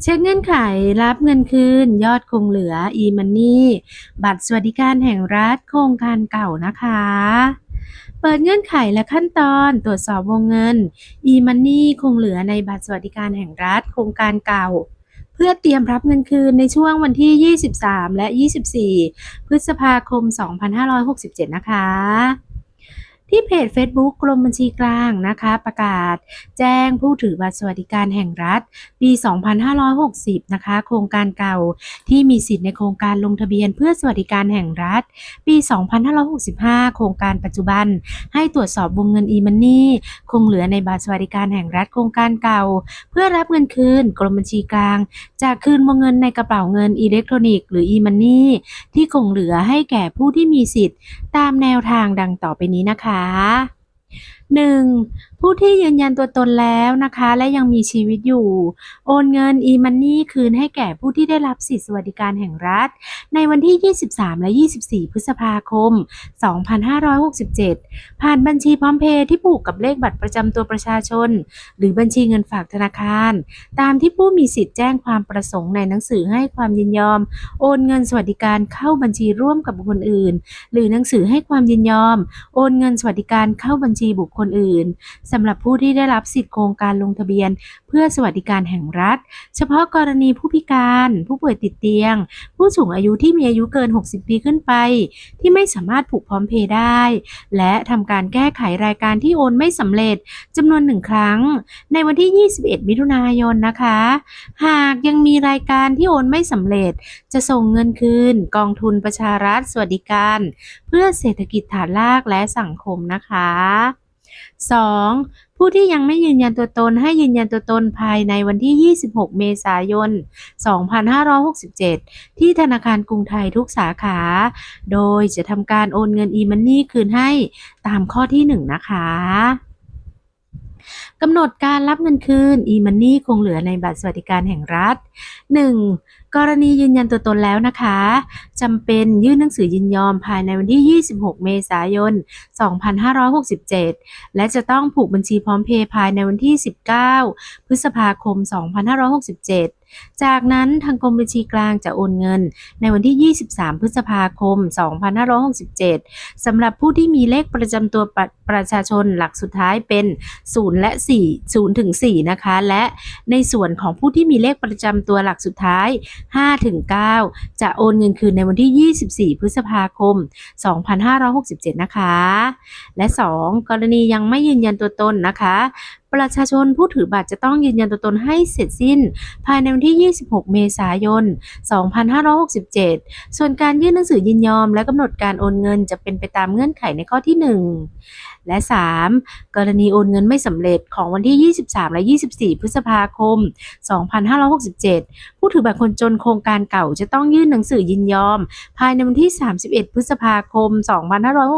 เช็คเงื่อนไขรับเงินคืน ยอดคงเหลือ e-money บัตรสวัสดิการแห่งรัฐโครงการเก่านะคะ เปิดเงื่อนไขและขั้นตอนตรวจสอบวงเงิน e-money คงเหลือในบัตรสวัสดิการแห่งรัฐโครงการเก่าเพื่อเตรียมรับเงินคืนในช่วงวันที่ 23 และ 24 พฤษภาคม 2567 นะคะ ที่เพจ Facebook กรมบัญชีกลางนะคะ ประกาศ แจ้งผู้ถือบัตรสวัสดิการแห่งรัฐ ปี 2560 นะคะ โครงการเก่าที่มีสิทธิ์ในโครงการลงทะเบียนเพื่อสวัสดิการแห่งรัฐ ปี 2565 โครงการปัจจุบัน ให้ตรวจสอบวงเงิน e-money คงเหลือในบัตรสวัสดิการแห่งรัฐโครงการเก่า เพื่อรับเงินคืน กรมบัญชีกลางจากคืนวงเงินในกระเป๋าเงินอิเล็กทรอนิกส์หรือ e-money ที่คงเหลือให้แก่ผู้ที่มีสิทธิ์ ตามแนวทางดังต่อไปนี้นะคะ啊 1. ผู้ที่ยืนยันตัวตนแล้วนะคะ และยังมีชีวิตอยู่ โอนเงิน e-money คืนให้แก่ผู้ที่ได้รับสิทธิสวัสดิการแห่งรัฐ ในวันที่ 23 และ 24 พฤษภาคม 2567 ผ่านบัญชีพร้อมเพย์ที่ผูกกับเลขบัตรประจำตัวประชาชน หรือบัญชีเงินฝากธนาคาร ตามที่ผู้มีสิทธิ์แจ้งความประสงค์ในหนังสือให้ความยินยอม โอนเงินสวัสดิการเข้าบัญชีร่วมกับบุคคลอื่น หรือหนังสือให้ความยินยอม โอนเงินสวัสดิการเข้าบัญชีบุคคลอื่นสำหรับผู้ที่ได้รับสิทธิโครงการลงทะเบียน เพื่อสวัสดิการแห่งรัฐ เฉพาะกรณีผู้พิการ ผู้ป่วยติดเตียง ผู้สูงอายุที่มีอายุเกิน 60 ปีขึ้นไป ที่ไม่สามารถผูกพร้อมเพย์ได้ และทำการแก้ไขรายการที่โอนไม่สำเร็จจำนวนหนึ่งครั้ง ในวันที่ 21 มิถุนายนนะคะ หากยังมีรายการที่โอนไม่สำเร็จ จะส่งเงินคืน กองทุนประชารัฐสวัสดิการ เพื่อเศรษฐกิจฐานรากและสังคมนะคะ 2. ผู้ที่ยังไม่ยืนยันตัวตนให้ยืนยันตัวตนภายในวันที่ 26 เมษายน 2567 ที่ธนาคารกรุงไทยทุกสาขา โดยจะทำการโอนเงิน e-money คืนให้ตามข้อที่ 1 นะคะกำหนดการรับเงินคืน e-money คงเหลือในบัตรสวัสดิการแห่งรัฐ 1. กรณียืนยันตัวตนแล้วนะคะจำเป็นยื่นหนังสือยินยอมภายในวันที่ 26 เมษายน 2567 และจะต้องผูกบัญชีพร้อมเพย์ภายในวันที่ 19 พฤษภาคม 2567จากนั้นทางกรมบัญชีกลางจะโอนเงิน ในวันที่ 23 พฤษภาคม 2567 สำหรับผู้ที่มีเลขประจำตัวประประชาชนหลักสุดท้ายเป็น 0 และ 4 0ถึง4นะคะ และในส่วนของผู้ที่มีเลขประจำตัวหลักสุดท้าย5ถึง9จะโอนเงินคืนในวันที่ 24 พฤษภาคม 2567 นะคะ และ 2 กรณียังไม่ยืนยันตัวตนนะคะ ประชาชนผู้ถือบัตรจะต้องยืนยันตัวตนให้เสร็จสิ้น ภายในวันที่ 26 เมษายน 2567 ส่วนการยื่นหนังสือยินยอม และกำหนดการโอนเงินจะเป็นไปตามเงื่อนไขในข้อที่ 1 และ 3 กรณีโอนเงินไม่สำเร็จของวันที่ 23 และ 24 พฤษภาคม 2567 ผู้ถือบัตรคนจนโครงการเก่าจะต้องยื่นหนังสือยินยอม ภายในวันที่ 31 พฤษภาคม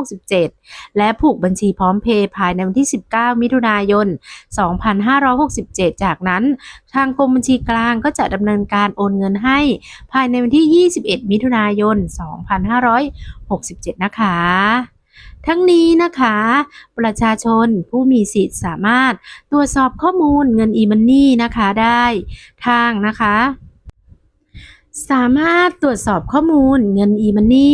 2567 และผูกบัญชีพร้อมเพย์ภายในวันที่ 19 มิถุนายน2567 จากนั้น ทางกรมบัญชีกลางก็จะดำเนินการโอนเงินให้ ภายในวันที่ 21 มิถุนายน 2567 นะคะทั้งนี้นะคะ ประชาชนผู้มีสิทธิ์สามารถตรวจสอบข้อมูลเงินอีมันนี่นะคะได้ทางนะคะ สามารถตรวจสอบข้อมูลเงิน e-money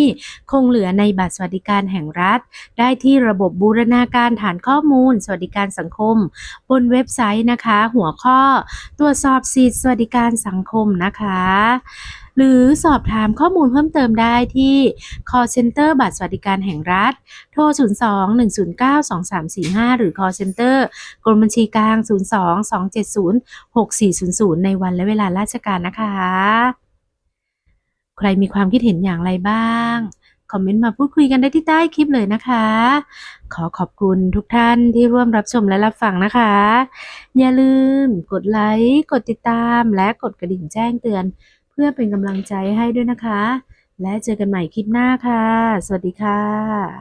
คงเหลือในบัตรสวัสดิการแห่งรัฐ ได้ที่ระบบบูรณาการฐานข้อมูล สวัสดิการสังคม บนเว็บไซต์นะคะ หัวข้อ ตรวจสอบสิทธิสวัสดิการสังคมนะคะ หรือสอบถามข้อมูลเพิ่มเติมได้ที่ call center บัตรสวัสดิการแห่งรัฐ โทร 02 109 2345 หรือ call center กรมบัญชีกลาง 02 270 6400 ในวันและเวลาราชการนะคะ ใครมีความคิดเห็นอย่างไรบ้าง คอมเมนต์มาพูดคุยกันได้ที่ใต้คลิปเลยนะคะ ขอขอบคุณทุกท่านที่ร่วมรับชมและรับฟังนะคะ อย่าลืมกดไลค์กดติดตามและกดกระดิ่งแจ้งเตือน เพื่อเป็นกำลังใจให้ด้วยนะคะ และเจอกันใหม่คลิปหน้าค่ะ สวัสดีค่ะ